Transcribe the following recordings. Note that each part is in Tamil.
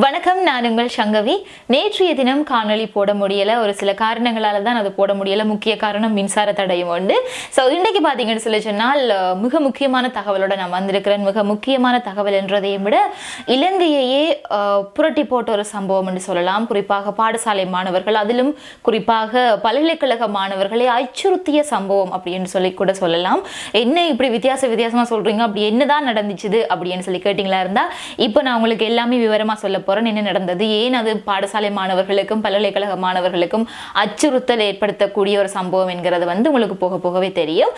வணக்கம் நான் உங்கள் சங்கவி. நேற்றைய தினம் காணொலி போட முடியலை. ஒரு சில காரணங்களால தான் அது போட முடியலை. முக்கிய காரணம் மின்சார தடையும் உண்டு. ஸோ இன்றைக்கு பார்த்தீங்கன்னு சொல்லி சொன்னால் மிக முக்கியமான தகவலோட நான் வந்திருக்கிறேன். மிக முக்கியமான தகவல் என்றதையும் விட இலங்கையையே புரட்டி போட்ட ஒரு சம்பவம் என்று சொல்லலாம். குறிப்பாக பாடசாலை மாணவர்கள் அதிலும் குறிப்பாக பல்கலைக்கழக மாணவர்களை அச்சுறுத்திய சம்பவம் அப்படின்னு சொல்லி கூட சொல்லலாம். என்ன இப்படி வித்தியாச வித்தியாசமாக சொல்கிறீங்க அப்படி என்னதான் நடந்துச்சுது? அப்படின்னு சொல்லி கேட்டிங்களா இருந்தால் இப்போ நான் உங்களுக்கு எல்லாமே விவரமாக சொல்ல போறேன் என்ன நடந்தது. ஏன் அது பாடசாலை மாணவர்களுக்கும் பல்கலைக்கழக மாணவர்களுக்கும் அச்சுறுத்தல் ஏற்படுத்தக்கூடிய ஒரு சம்பவம் என்கிறது வந்து உங்களுக்கு போக போகவே தெரியும்.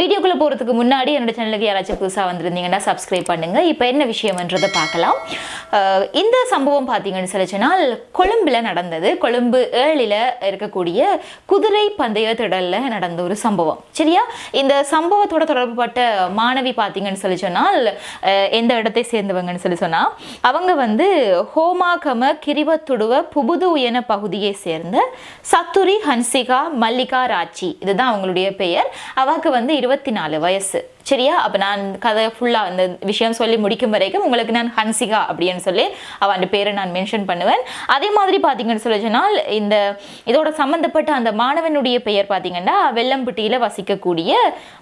வீடியோக்குள்ளே போகிறதுக்கு முன்னாடி என்னோட சேனலுக்கு யாராச்சும் புதுசாக வந்திருந்தீங்கன்னா சப்ஸ்கிரைப் பண்ணுங்க. இப்போ என்ன விஷயம்ன்றதை பார்க்கலாம். இந்த சம்பவம் பார்த்தீங்கன்னு சொல்லி சொன்னால் நடந்தது. கொழும்பு ஏழில் இருக்கக்கூடிய குதிரை பந்தய திடலில் நடந்த ஒரு சம்பவம். சரியா? இந்த சம்பவத்தோட தொடர்புபட்ட மாணவி பார்த்தீங்கன்னு சொல்லி சொன்னால் எந்த இடத்தை சேர்ந்தவங்கன்னு சொல்லி சொன்னால் அவங்க வந்து ஹோமாகம கிரிவத்துடுவ புபுது உயன பகுதியை சேர்ந்த சத்துரி ஹன்சிகா மல்லிகா ராச்சி இதுதான் அவங்களுடைய பெயர். அவக்கு வந்து இருபத்தி நாலு வயசு. சரியா? அப்போ நான் கதை ஃபுல்லாக அந்த விஷயம் சொல்லி முடிக்கும் வரைக்கும் உங்களுக்கு நான் ஹன்சிகா அப்படின்னு சொல்லி அவன் பேரை நான் மென்ஷன் பண்ணுவேன். அதே மாதிரி பார்த்தீங்கன்னு சொல்லி சொன்னால் இந்த இதோட சம்மந்தப்பட்ட அந்த மாணவனுடைய பெயர் பார்த்தீங்கன்னா வெள்ளம்பட்டியில் வசிக்கக்கூடிய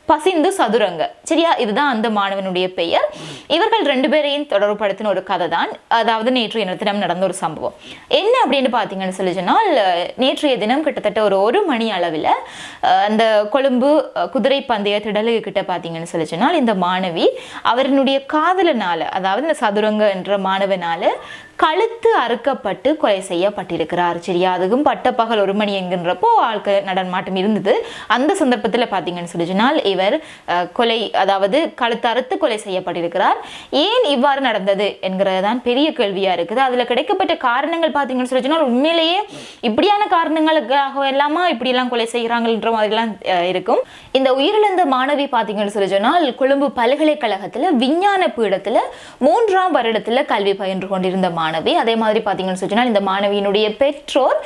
பசிந்து சதுரங்க. சரியா? இதுதான் அந்த மாணவனுடைய பெயர். இவர்கள் ரெண்டு பேரையும் தொடர்புபடுத்தின ஒரு கதை தான் அதாவது நேற்று நேற்றைய தினம் நடந்த ஒரு சம்பவம். என்ன அப்படின்னு பார்த்தீங்கன்னு சொல்லி சொன்னால் நேற்றைய தினம் கிட்டத்தட்ட ஒரு ஒரு மணி அளவில் அந்த கொழும்பு குதிரை பந்தய திடலுக்கு கிட்ட பார்த்தீங்கன்னு சொல்லி சொன்னால் இந்த மாணவி அவரினுடைய காதலனால் அதாவது இந்த சதுரங்க என்ற மாணவனால் கழுத்து அறுக்கப்பட்டு கொலை செய்யப்பட்டிருக்கிறார். சரியா அதுக்கும் பட்டப்பகல் ஒரு மணி என்கின்றப்போ ஆட்கள் நடமாட்டம் இருந்தது. அந்த சந்தர்ப்பத்தில் பார்த்தீங்கன்னு சொல்லி சொன்னால் இவர் கொலை அதாவது கழுத்து அறுத்து கொலை செய்யப்பட்டிருக்கிறார். ஏன் இவ்வாறு நடந்தது என்கிறது தான் பெரிய கேள்வியாக இருக்குது. அதில் கிடைக்கப்பட்ட காரணங்கள் பார்த்தீங்கன்னு சொல்லி சொன்னால் உண்மையிலேயே இப்படியான காரணங்களுக்காக எல்லாமா இப்படியெல்லாம் கொலை செய்கிறாங்கன்ற மாதிரிலாம் இருக்கும். இந்த உயிரிழந்த மாணவி பார்த்தீங்கன்னு சொல்லி சொன்னால் கொழும்பு பல்கலைக்கழகத்தில் விஞ்ஞான பீடத்தில் மூன்றாம் வருடத்தில் கல்வி பயின்று கொண்டிருந்த மாணவி. அதே மாதிரி பார்த்தீங்கன்னு சொன்னால் இந்த மாணவியினுடைய பெற்றோர்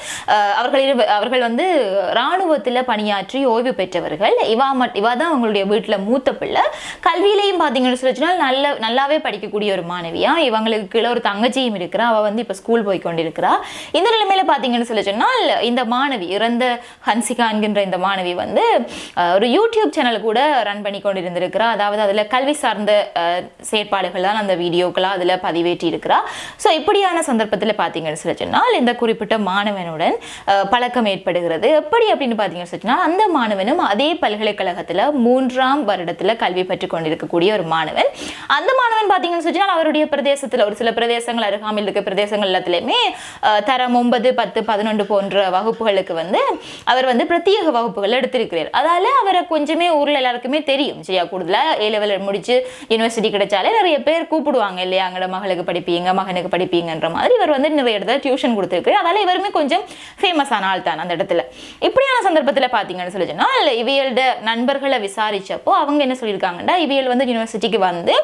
அவர்கள் அவர்கள் வந்து இராணுவத்தில் பணியாற்றி ஓய்வு பெற்றவர்கள். இவா மட் இவா தான் அவங்களுடைய வீட்டில் மூத்த பிள்ளை. கல்வியிலையும் பார்த்தீங்கன்னு சொன்னால் நல்ல நல்லாவே படிக்கக்கூடிய ஒரு மாணவியா. இவங்களுக்கு கீழே ஒரு தங்கச்சியும் இருக்கிறா. அவள் வந்து இப்போ ஸ்கூல் போய் கொண்டிருக்கிறா. இந்த நிலைமையில் பார்த்தீங்கன்னு சொல்லி சொன்னால் இந்த மாணவி இறந்த ஹன்சிகா என்கின்ற இந்த மாணவி வந்து ஒரு யூடியூப் சேனல் கூட ரன் பண்ணி கொண்டிருந்திருக்கிறா. அதாவது அதில் கல்வி சார்ந்த செயற்பாடுகள் தான் அந்த வீடியோக்களாக அதில் பதிவேற்றி இருக்கிறா ஸோ இப்படியான சந்தர்ப்பத்தில் பார்த்தீங்கன்னு சொல்லி சொன்னால் இந்த குறிப்பிட்ட மாணவனுடன் பழக்கம் ஏற்படுகிறது. எப்படி அப்படின்னு பார்த்தீங்கன்னு சொல்லி சொன்னால் அந்த மாணவனும் அதே பல்கலைக்கழகத்தில் மூன்றாம் வருடத்தில் கல்வி பெற்றுக் கொண்டிருக்கக்கூடிய ஒரு மாணவன். அந்த மாணவன் பார்த்தீங்கன்னு சொல்லி சொன்னால் அவருடைய பிரதேசத்தில் ஒரு சில பிரதேசங்கள் அருகாமையில் இருக்க பிரதேசங்கள் எல்லாத்துலேயுமே தரம் ஒன்பது பத்து பதினொன்று போன்ற வகுப்புகளுக்கு வந்து அவர் வந்து பிரத்யேக வகுப்புகள் எடுத்திருக்கிறார். அதால் அவரை கொஞ்சமே ஊரில் எல்லாருக்குமே தெரியும். சரியா கூடுதலாக ஏ லெவலில் முடித்து யூனிவர்சிட்டி கிடைச்சாலே நிறைய பேர் கூப்பிடுவாங்க இல்லையா? எங்களோட மகளுக்கு படிப்பீங்க மகனுக்கு அப்படிங்கிற மாதிரி இவர் வந்து நிறைய இடத்துல டியூஷன் கொடுத்துருக்கு. அதால இவருமே கொஞ்சம் ஃபேமஸான ஆள் தான் அந்த இடத்துல. இப்படியான சந்தர்ப்பத்தில் பார்த்தீங்கன்னு சொல்லி சொன்னால் இவியல்ட நண்பர்களை விசாரித்தப்போ அவங்க என்ன சொல்லியிருக்காங்கன்னா இவியல் வந்து யூனிவர்சிட்டிக்கு வந்து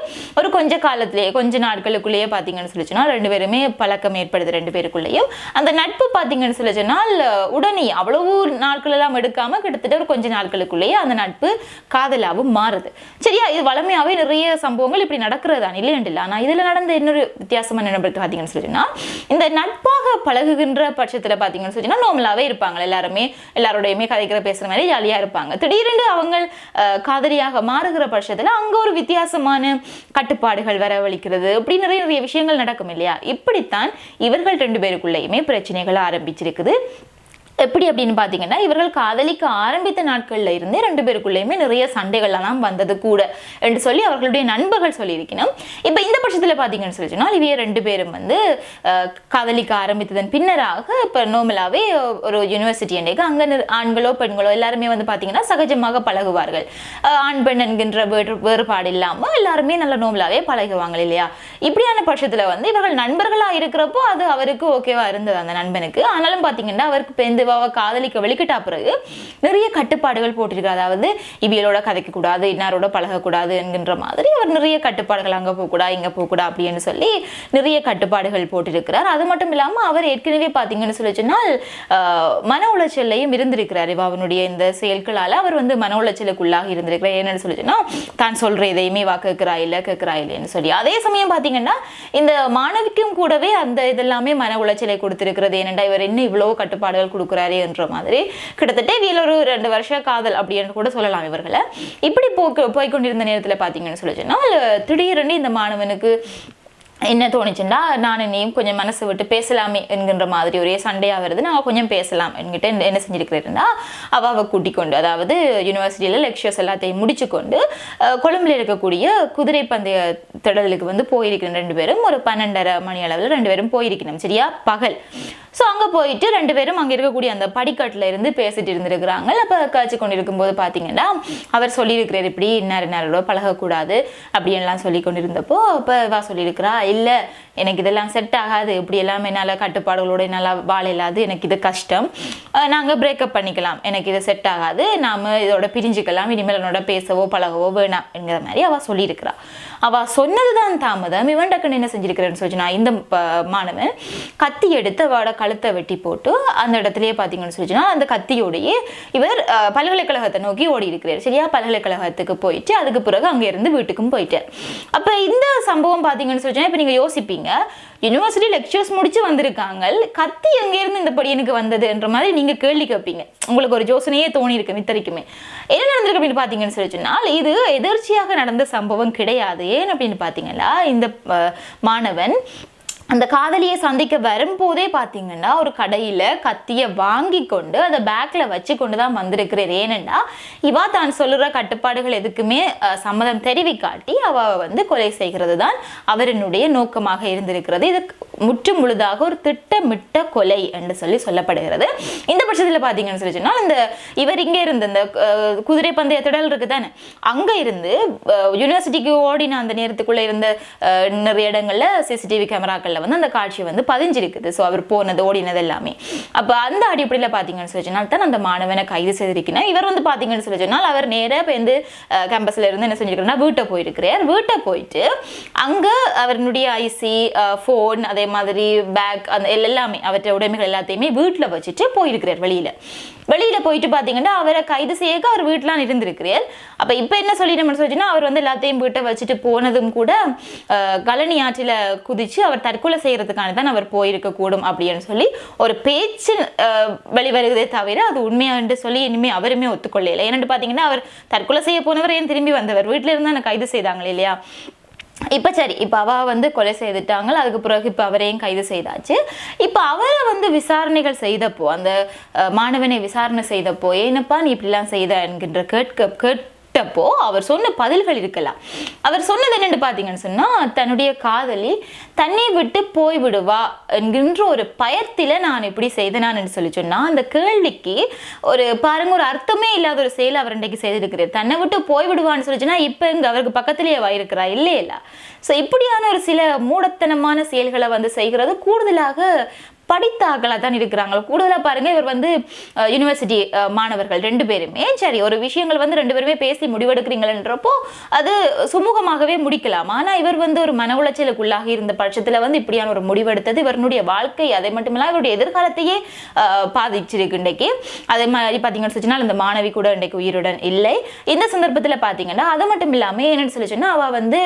ஒரு கொஞ்ச காலத்திலேயே கொஞ்ச நாட்களுக்குள்ளேயே பார்த்தீங்கன்னு சொல்லி சொன்னால் ரெண்டு பேருமே பழக்கம் ஏற்படுது ரெண்டு பேருக்குள்ளேயும். அந்த நட்பு பார்த்தீங்கன்னு சொல்லி சொன்னால் உடனே அவ்வளவு நாட்கள் எல்லாம் எடுக்காம கிட்டத்தட்ட ஒரு கொஞ்ச நாட்களுக்குள்ளேயே அந்த நட்பு காதலாகவும் மாறுது. சரியா? இது வளமையாகவே நிறைய சம்பவங்கள் இப்படி நடக்கிறது? தான் இல்லையண்டு இல்லை ஆனால் இதில் நடந்த இன்னொரு வித்தியாசமான என்ன பார்த்தீங்கன்னு சொல்லிச்சுன்னா இந்த நட்பாக பழகுகின்ற பட்சத்தில் பார்த்தீங்கன்னு சொல்லிச்சுன்னா நார்மலாகவே இருப்பாங்க எல்லாருமே. எல்லாரோடையுமே கதைக்கிற பேசுகிற மாதிரி ஜாலியாக இருப்பாங்க. திடீரென்று அவங்க அஹ், காதலியாக மாறுகிற பட்சத்தில் அங்கே ஒரு வித்தியாசமான கட்டுப்பாடுகள் வரவழிக்கிறது இப்படி நிறைய நிறைய விஷயங்கள் நடக்கும் இல்லையா? இப்படித்தான் இவர்கள் ரெண்டு பேருக்குள்ளேயுமே பிரச்சனைகள் ஆரம்பிச்சிருக்குது. எப்படி அப்படின்னு பார்த்தீங்கன்னா இவர்கள் காதலிக்க ஆரம்பித்த நாட்கள்ல இருந்தே ரெண்டு பேருக்குள்ளேயுமே நிறைய சண்டைகள்லாம் வந்தது கூட என்று சொல்லி அவர்களுடைய நண்பர்கள் சொல்லியிருக்கணும். இப்போ இந்த பட்சத்தில் பார்த்தீங்கன்னு சொல்லி சொன்னால் இவைய ரெண்டு பேரும் வந்து காதலிக்க ஆரம்பித்ததன் பின்னராக இப்போ நோமலாகவே ஒரு யூனிவர்சிட்டி அன்றைக்கு அங்கே ஆண்களோ பெண்களோ எல்லாருமே வந்து பார்த்தீங்கன்னா சகஜமாக பழகுவார்கள். ஆண் பெண் என்கின்ற வேறு வேறுபாடு இல்லாமல் எல்லாருமே நல்ல நோமலாகவே பழகுவாங்க இல்லையா? இப்படியான பட்சத்தில் வந்து இவர்கள் நண்பர்களாக இருக்கிறப்போ அது அவருக்கு ஓகேவா இருந்தது அந்த நண்பனுக்கு. ஆனாலும் பார்த்தீங்கன்னா அவருக்கு பெந்துவாவை காதலிக்க வெளிக்கிட்டா பிறகு நிறைய கட்டுப்பாடுகள் போட்டிருக்காரு. அதாவது இவியலோட கதைக்க கூடாது இன்னாரோட பழகக்கூடாது என்கின்ற மாதிரி அவர் நிறைய கட்டுப்பாடுகள் அங்கே போகக்கூடா இங்கே போகக்கூடா அப்படின்னு சொல்லி நிறைய கட்டுப்பாடுகள் போட்டிருக்கிறார். அது மட்டும் இல்லாமல் அவர் ஏற்கனவே பார்த்தீங்கன்னு சொல்லி சொன்னால் மன உளைச்சல்லையும் இருந்திருக்கிறார் இவாவனுடைய இந்த செயல்களால். அவர் வந்து மன உளைச்சலுக்குள்ளாக இருந்திருக்கிறார். என்னன்னு சொல்லி சொன்னால் தான் சொல்கிற எதையுமே வா கேட்கிறா இல்லை கேட்கிறா இல்லைன்னு சொல்லி. அதே சமயம் பார்த்தீங்க பார்த்தீங்கன்னா இந்த மாணவிக்கும் கூடவே அந்த இதெல்லாமே மன உளைச்சலை கொடுத்துருக்கிறது. ஏனெண்டா இவர் என்ன இவ்வளோ கட்டுப்பாடுகள் கொடுக்குறாரு என்ற மாதிரி. கிட்டத்தட்ட இதில் ஒரு ரெண்டு வருஷ காதல் அப்படின்னு கூட சொல்லலாம் இவர்களை. இப்படி போய் போய்க்கொண்டிருந்த நேரத்தில் பார்த்தீங்கன்னு சொல்லி சொன்னால் திடீரென்று இந்த மாணவனுக்கு என்ன தோணுச்சுன்னா நான் நீயும் கொஞ்சம் மனசு விட்டு பேசலாமே என்கின்ற மாதிரி ஒரே சண்டையாக வருது. நான் கொஞ்சம் பேசலாம் என்கிட்ட என்ன- செஞ்சுருக்கிறேன்னா அவள் அவள் கூட்டிக் கொண்டு அதாவது யூனிவர்சிட்டியில் லெக்சர்ஸ் எல்லாத்தையும் முடிச்சு கொண்டு கொழும்பில் இருக்கக்கூடிய குதிரை பந்தய திடலுக்கு வந்து போயிருக்கிறேன் ரெண்டு பேரும். ஒரு பன்னெண்டரை மணி அளவில் ரெண்டு பேரும் போயிருக்கணும் சரியா? பகல். ஸோ அங்கே போயிட்டு ரெண்டு பேரும் அங்கே இருக்கக்கூடிய அந்த படிக்கட்டில் இருந்து பேசிட்டு இருந்திருக்கிறாங்க. அப்போ காய்ச்சி கொண்டிருக்கும் போது பார்த்தீங்கன்னா அவர் சொல்லியிருக்கிறார் இப்படி இன்னார் இன்னாரோட பழகக்கூடாது அப்படின்லாம் சொல்லி கொண்டிருந்தப்போ அப்போ வா சொல்லியிருக்கிறா இல்லை எனக்கு இதெல்லாம் செட் ஆகாது இப்படி எல்லாம் என்னால் கட்டுப்பாடுகளோட என்னால் வாழ இல்லாது எனக்கு இது கஷ்டம். நாங்கள் பிரேக்கப் பண்ணிக்கலாம் எனக்கு இது செட் ஆகாது நாம் இதோட பிரிஞ்சுக்கலாம் இனிமேல் என்னோட பேசவோ பழகவோ வேணாம் என்கிற மாதிரி அவள் சொல்லியிருக்கிறாள் அவள் சொன்னது தான் தாமதம் இவன் டக்குன்னு என்ன செஞ்சிருக்கிறேன்னு சொல்லி நான் இந்த ப- மாணவன் கத்தி எடுத்து அவளோட கழுத்தை வெட்டி போட்டு அந்த இடத்துலயே பார்த்தீங்கன்னு சொல்லிச்சுன்னா அந்த கத்தியோடையே இவர் பல்கலைக்கழகத்தை நோக்கி ஓடி இருக்கிறார் சரியா? பல்கலைக்கழகத்துக்கு போயிட்டு அதுக்கு பிறகு அங்கேருந்து வீட்டுக்கும் போயிட்டார் அப்போ இந்த சம்பவம் பார்த்தீங்கன்னு சொல்லிச்சுன்னா இப்போ நீங்கள் யோசிப்பீங்க யூனிவர்சிட்டி லெக்சர்ஸ் முடிச்சு வந்திருக்காங்க கத்தி எங்கேருந்து இந்த படியனுக்கு வந்ததுன்ற மாதிரி நீங்க கேள்வி கேட்பீங்க. உங்களுக்கு ஒரு யோசனையே தோணி இருக்கு நித்தரிக்குமே என்ன நடந்திருக்கு அப்படின்னு பார்த்தீங்கன்னு சொல்லி சொன்னால் இது எதிர்ச்சியாக நடந்த சம்பவம் கிடையாது. ஏன் அப்படின்னு பார்த்தீங்கன்னா இந்த மாணவன் அந்த காதலியை சந்திக்க வரும்போதே பார்த்தீங்கன்னா ஒரு கடையில் கத்தியை வாங்கி கொண்டு அதை பேக்கில் வச்சு கொண்டு தான் வந்திருக்கிறது ஏனெண்டா இவா தான் சொல்லுற கட்டுப்பாடுகள் எதுக்குமே சம்மதம் தெரிவிக்காட்டி அவ வந்து கொலை செய்கிறது தான் அவரினுடைய நோக்கமாக இருந்திருக்கிறது. இது முற்று முழுதாக ஒரு திட்டமிட்ட கொலை என்று சொல்லி சொல்லப்படுகிறது. இந்த பட்சத்தில் பார்த்தீங்கன்னு சொல்லி சொன்னால் இந்த இவர் இங்கே இருந்த இந்த குதிரை பந்தய திடல் இருக்குது தானே அங்கே இருந்து யூனிவர்சிட்டிக்கு ஓடின அந்த நேரத்துக்குள்ளே இருந்த நிறைய இடங்களில் சிசிடிவி கேமராக்களில் வந்து அந்த காட்சி வந்து பதிஞ்சிருக்குது. ஸோ அவர் போனது ஓடினது எல்லாமே. அப்போ அந்த அடிப்படையில் பார்த்தீங்கன்னு சொல்லி சொன்னால் தான் அந்த மாணவனை கைது செய்திருக்கிறேன் இவர் வந்து பார்த்தீங்கன்னு சொல்லி சொன்னால் அவர் நேராக இப்போ வந்து கேம்பஸில் இருந்து என்ன செஞ்சிருக்கிறேன்னா வீட்டை போயிருக்கிறார். வீட்டை போயிட்டு அங்கே அவருடைய ஐசி ஃபோன் அதே மாதிரி பேக் அந்த எல்லாமே அவற்றை உடைமைகள் எல்லாத்தையுமே வீட்டில் வச்சுட்டு போயிருக்கிறார் வெளியில். வெளியில் போயிட்டு பார்த்தீங்கன்னா அவரை கைது செய்யக்க அவர் வீட்டிலாம் இருந்திருக்கிறார். அப்போ இப்போ என்ன சொல்லிட்டோம்னு சொல்லிச்சுன்னா அவர் வந்து எல்லாத்தையும் வீட்டை வச்சுட்டு போனதும் கூட கழனி ஆற்றில் குதித்து அவர் தற்கொலை செய்கிறதுக்கான தான் அவர் போயிருக்கக்கூடும் அப்படின்னு சொல்லி ஒரு பேச்சு வெளிவருகிறதே தவிர அது உண்மையாண்டு சொல்லி இனிமேல் அவருமே ஒத்துக்கொள்ளலை ஏன்னு பார்த்தீங்கன்னா அவர் தற்கொலை செய்ய போனவர் ஏன் திரும்பி வந்தவர்? வீட்டில் இருந்து தானே கைது செய்தாங்க இல்லையா? இப்போ சரி இப்போ அவ வந்து கொலை செய்துட்டாங்க. அதுக்கு பிறகு இப்போ அவரையும் கைது செய்தாச்சு. இப்போ அவரை வந்து விசாரணைகள் செய்தப்போ அந்த மாணவனை விசாரணை செய்தப்போ ஏனப்பா நீ இப்படிலாம் செய்த? என்கின்ற கேட்க கேட்டப்போ அவர் சொன்ன பதில்கள் இருக்கலாம். அவர் சொன்னது என்னென்னு பார்த்தீங்கன்னு சொன்னால் தன்னுடைய காதலி தன்னை விட்டு போய்விடுவா என்கின்ற ஒரு பயத்தில் நான் இப்படி செய்தனான்னு சொல்லி சொன்னால் அந்த கேள்விக்கு ஒரு பாருங்க ஒரு அர்த்தமே இல்லாத ஒரு செயல் அவர் இன்றைக்கு செய்திருக்கிறார். தன்னை விட்டு போய் விடுவான்னு சொல்லி சொன்னால் இப்போ இங்கே அவருக்கு பக்கத்திலேயே வா இருக்கிறா இல்லையே ஸோ இப்படியான ஒரு சில மூடத்தனமான செயல்களை வந்து செய்கிறது. கூடுதலாக படித்த ஆக்களாக தான் இருக்கிறாங்க. கூடுதலாக பாருங்கள் இவர் வந்து யூனிவர்சிட்டி மாணவர்கள் ரெண்டு பேருமே. சரி ஒரு விஷயங்கள் வந்து ரெண்டு பேருமே பேசி முடிவெடுக்கிறீங்களன்றப்போ அது சுமூகமாகவே முடிக்கலாம். ஆனால் இவர் வந்து ஒரு மன உளைச்சலுக்குள்ளாகி இருந்த பட்சத்தில் வந்து இப்படியான ஒரு முடிவெடுத்தது இவருடைய வாழ்க்கை அதை மட்டுமில்லாம இவருடைய எதிர்காலத்தையே பாதிச்சிருக்கு இன்றைக்கு. அதே மாதிரி பார்த்தீங்கன்னு சொல்லிச்சுன்னா இந்த மாணவி கூட இன்றைக்கு உயிருடன் இல்லை. இந்த சந்தர்ப்பத்தில் பார்த்தீங்கன்னா அது மட்டும் இல்லாமல் என்னென்னு சொல்லி அவள் வந்து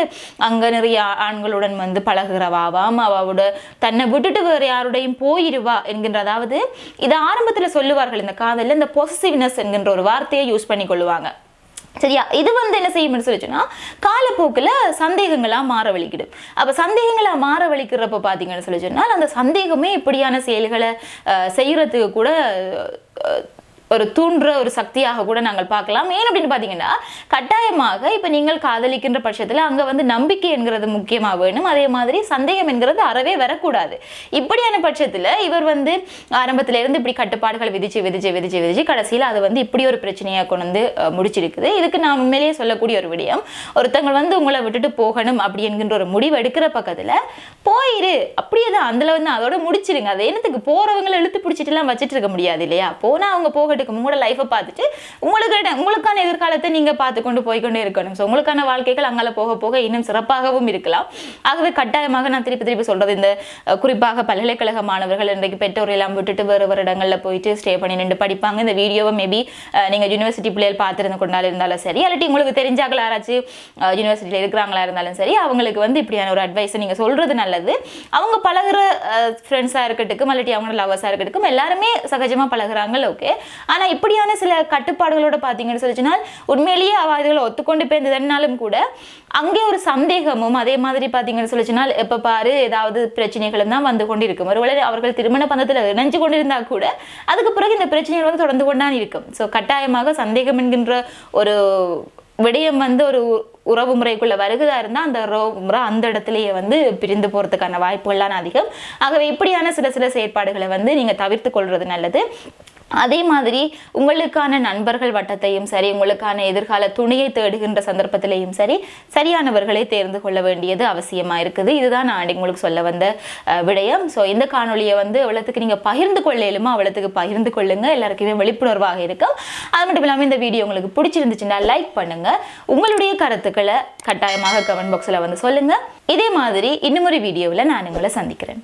அங்கே நிறைய ஆண்களுடன் வந்து பழகுறவாவாம் அவளோட தன்னை விட்டுட்டு வேறு யாருடையும் போ போயிருவா என்கின்ற அதாவது இதை ஆரம்பத்தில் சொல்லுவார்கள் இந்த காதலில் இந்த பொசிசிவ்னஸ் என்கின்ற ஒரு வார்த்தையை யூஸ் பண்ணி கொள்ளுவாங்க. சரியா? இது வந்து என்ன செய்யும்னு சொல்லிச்சுன்னா காலப்போக்கில் சந்தேகங்களாக மாற வலிக்குது அப்போ சந்தேகங்களாக மாற வலிக்கிறப்ப பார்த்தீங்கன்னு சொல்லி சொன்னால் அந்த சந்தேகமே இப்படியான செயல்களை செய்கிறதுக்கு கூட ஒரு தூண்டுற ஒரு சக்தியாக கூட நாங்கள் பார்க்கலாம். ஏன் அப்படின்னு பார்த்தீங்கன்னா கட்டாயமாக இப்போ நீங்கள் காதலிக்கின்ற பட்சத்தில் அங்கே வந்து நம்பிக்கை என்கிறது முக்கியமாக வேணும். அதே மாதிரி சந்தேகம் என்கிறது அறவே வரக்கூடாது. இப்படியான பட்சத்தில் இவர் வந்து ஆரம்பத்துல இருந்து இப்படி கட்டுப்பாடுகள் விதிச்சு விதிச்சு விதிச்சு விதிச்சு கடைசியில் அது வந்து இப்படி ஒரு பிரச்சனையாக கொண்டு வந்து முடிச்சிருக்குது. இதுக்கு நான் உண்மையிலேயே சொல்லக்கூடிய ஒரு விடயம் ஒருத்தவங்க வந்து உங்களை விட்டுட்டு போகணும் அப்படி என்கின்ற ஒரு முடிவு எடுக்கிற பக்கத்தில் போயிரு. அப்படியே தான் அதில் வந்து அதோட முடிச்சிருங்க. அதை என்னத்துக்கு? போகிறவங்களை இழுத்து பிடிச்சிட்டுலாம் வச்சுட்டு இருக்க முடியாது இல்லையா? போனால் அவங்க போகட்டும். இருக்கும் உங்களோட லைஃப்பை பார்த்துட்டு உங்களுக்கு உங்களுக்கான எதிர்காலத்தை நீங்கள் பார்த்து கொண்டு போய்க்கொண்டே இருக்கணும். ஸோ உங்களுக்கான வாழ்க்கைகள் அங்கால போக போக இன்னும் சிறப்பாகவும் இருக்கலாம். ஆகவே கட்டாயமாக நான் திருப்பி திருப்பி சொல்றது இந்த குறிப்பாக பல்கலைக்கழக மாணவர்கள் இன்றைக்கு பெற்றோர் எல்லாம் விட்டுட்டு வேறு வேறு இடங்களில் போயிட்டு ஸ்டே பண்ணி நின்று படிப்பாங்க. இந்த வீடியோவை மேபி நீங்கள் யூனிவர்சிட்டி பிள்ளைகள் பார்த்துருந்து கொண்டாலும் இருந்தாலும் சரி இல்லாட்டி உங்களுக்கு தெரிஞ்சாக்கள் யாராச்சும் யூனிவர்சிட்டியில் இருக்கிறாங்களா இருந்தாலும் சரி அவங்களுக்கு வந்து இப்படியான ஒரு அட்வைஸை நீங்கள் சொல்கிறது நல்லது. அவங்க பழகுற ஃப்ரெண்ட்ஸாக இருக்கட்டும் இல்லாட்டி அவங்களோட லவர்ஸாக இருக்கட்டும் எல்லாருமே சகஜமாக பழகிறாங்க ஓகே ஆனால் இப்படியான சில கட்டுப்பாடுகளோட பார்த்தீங்கன்னு சொல்லிச்சுனால் உண்மையிலேயே அவ இதுகளை ஒத்துக்கொண்டு போயிருந்ததுனாலும் கூட அங்கே ஒரு சந்தேகமும் அதே மாதிரி பார்த்தீங்கன்னு சொல்லிச்சுனால் எப்போ பாரு ஏதாவது பிரச்சனைகளும் தான் வந்து கொண்டு இருக்கும் ஒருவேளை அவர்கள் திருமண பந்தத்தில் இணைஞ்சு கொண்டிருந்தா கூட அதுக்கு பிறகு இந்த பிரச்சனைகள் வந்து தொடர்ந்து கொண்டான் இருக்கும். ஸோ கட்டாயமாக சந்தேகம் என்கின்ற ஒரு விடயம் வந்து ஒரு உ- உறவு முறைக்குள்ள வருகிறதா இருந்தால் அந்த உறவு முறை அந்த இடத்துலயே வந்து பிரிந்து போகிறதுக்கான வாய்ப்புகள்லாம் அதிகம். ஆகவே இப்படியான சில சில செயற்பாடுகளை வந்து நீங்கள் தவிர்த்து கொள்வது நல்லது. அதே மாதிரி உங்களுக்கான நண்பர்கள் வட்டத்தையும் சரி உங்களுக்கான எதிர்கால துணையை தேடுகின்ற சந்தர்ப்பத்திலையும் சரி சரியானவர்களை தேர்ந்து கொள்ள வேண்டியது அவசியமாக இருக்குது. இதுதான் நான் உங்களுக்கு சொல்ல வந்த விடயம். ஸோ இந்த காணொலியை வந்து எவ்வளோத்துக்கு நீங்கள் பகிர்ந்து கொள்ளையிலுமோ அவ்வளோத்துக்கு பகிர்ந்து கொள்ளுங்க. எல்லாருக்குமே விழிப்புணர்வாக இருக்கும். அது மட்டும் இல்லாமல் இந்த வீடியோ உங்களுக்கு பிடிச்சிருந்துச்சுன்னா லைக் பண்ணுங்கள் உங்களுடைய கருத்துக்களை கட்டாயமாக கமெண்ட் பாக்ஸில் வந்து சொல்லுங்கள் இதே மாதிரி இன்னும் ஒரு வீடியோவில் நான் உங்களை சந்திக்கிறேன்.